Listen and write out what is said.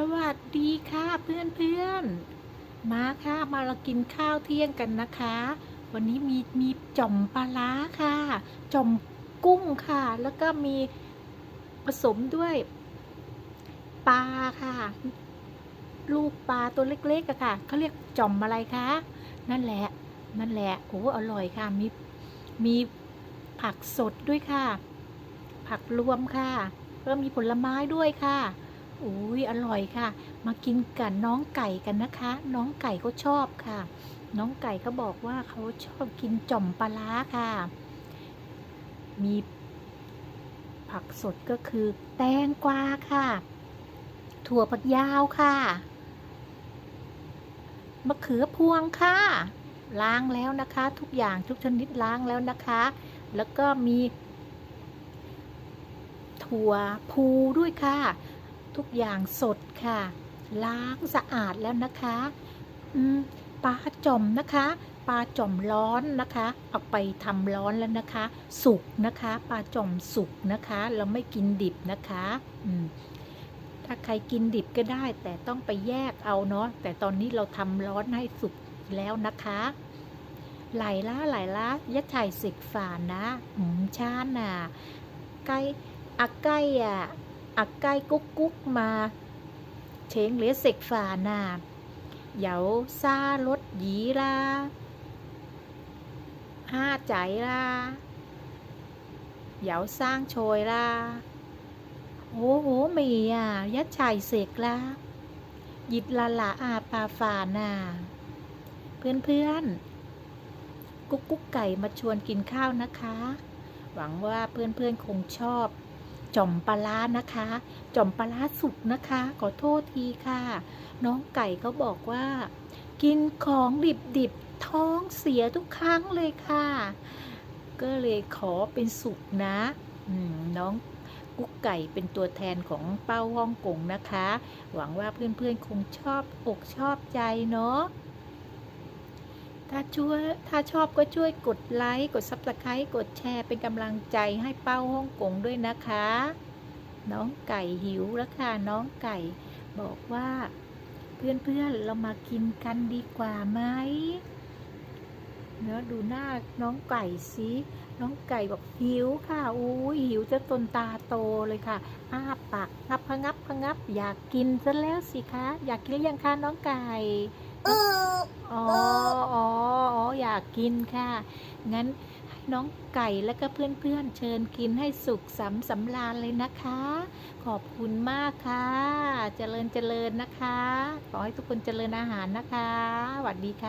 สวัสดีค่ะเพื่อนเพื่อนๆมาค่ะมาเรากินข้าวเที่ยงกันนะคะ วันนี้มีมีจ่อมปลาร้าค่ะ จ่อมกุ้งค่ะ แล้วก็มีผสมด้วยปลาค่ะ ลูกปลาตัวเล็กๆอะค่ะเขาเรียกจ่อมอะไรคะนั่นแหละนั่นแหละโอ้อร่อยค่ะมีมีผักสดด้วยค่ะ ผักรวมค่ะแล้วมีผลไม้ด้วยค่ะ อุ้ยอร่อยค่ะ มากินกับน้องไก่กันนะคะ น้องไก่เขาชอบค่ะ น้องไก่เขาบอกว่าเขาชอบกินจ่อมปลาร้าค่ะ มีผักสดก็คือแตงกวาค่ะ ถั่วฝักยาวค่ะมะเขือพวงค่ะ ล้างแล้วนะคะ ทุกอย่างทุกชนิดล้างแล้วนะคะ แล้วก็มี ถั่วพูด้วยค่ะ ทุกอย่างสดค่ะ ล้างสะอาดแล้วนะคะปลาจอมนะคะปลาจอมร้อนนะคะเอาไปทำร้อนแล้วนะคะ สุกนะคะปลาจอมสุกนะคะ เราไม่กินดิบนะคะอืมถ้าใครกินดิบก็ได้ แต่ต้องไปแยกเอาเนาะแต่ตอนนี้เราทำร้อนให้สุกแล้วนะคะไหลล่าไหลล่ายะไถ่สิกฝานนะหืมช้าน่ะไก่อักไก่อะ อักไก่กุ๊กกุ๊กมาเชงเหลียสิกฝานน่ะเหยาซารถหยีล่ะห้าใจล่ะเหยาสร้างโชยล่ะโอ้โหมีอะยะไถ่เสกล่ะหยิดละละอาปาฝาน่ะเพื่อนเพื่อนกุ๊กกุ๊กไก่มาชวนกินข้าวนะคะ หวังว่าเพื่อนๆคงชอบ จ่อมปลาร้านะคะ จ่อมปลาร้าสุกนะคะ ขอโทษทีค่ะ น้องไก่เขาบอกว่า กินของดิบๆท้องเสียทุกครั้งเลยค่ะ ก็เลยขอเป็นสุกนะน้องกุ๊กไก่เป็นตัวแทนของเป้าฮ่องกงนะคะ หวังว่าเพื่อนๆคงชอบอกชอบใจเนาะ ถ้าช่วยถ้าชอบก็ช่วยกดไลค์กด Subscribe กดแชร์เป็นกำลังใจให้เป้าฮ่องกงด้วยนะคะ น้องไก่หิวแล้วค่ะน้องไก่ บอกว่า เพื่อนๆเรามากินกันดีกว่าไหมเนาะดูหน้าน้องไก่สิน้องไก่บอกหิวค่ะอุ้ยหิวจะตนตาโตเลยค่ะอ้าปากงับพงับพงับ อยากกินซะแล้วสิคะอยากกินหรือยังคะน้องไก่ อ๋ออ๋ออ๋ออยากกินค่ะ งั้นน้องไก่และก็เพื่อนๆเชิญกินให้สุขสำสำราญเลยนะคะ ขอบคุณมากค่ะ เจริญเจริญนะคะ ขอให้ทุกคนเจริญอาหารนะคะสวัสดีค่ะ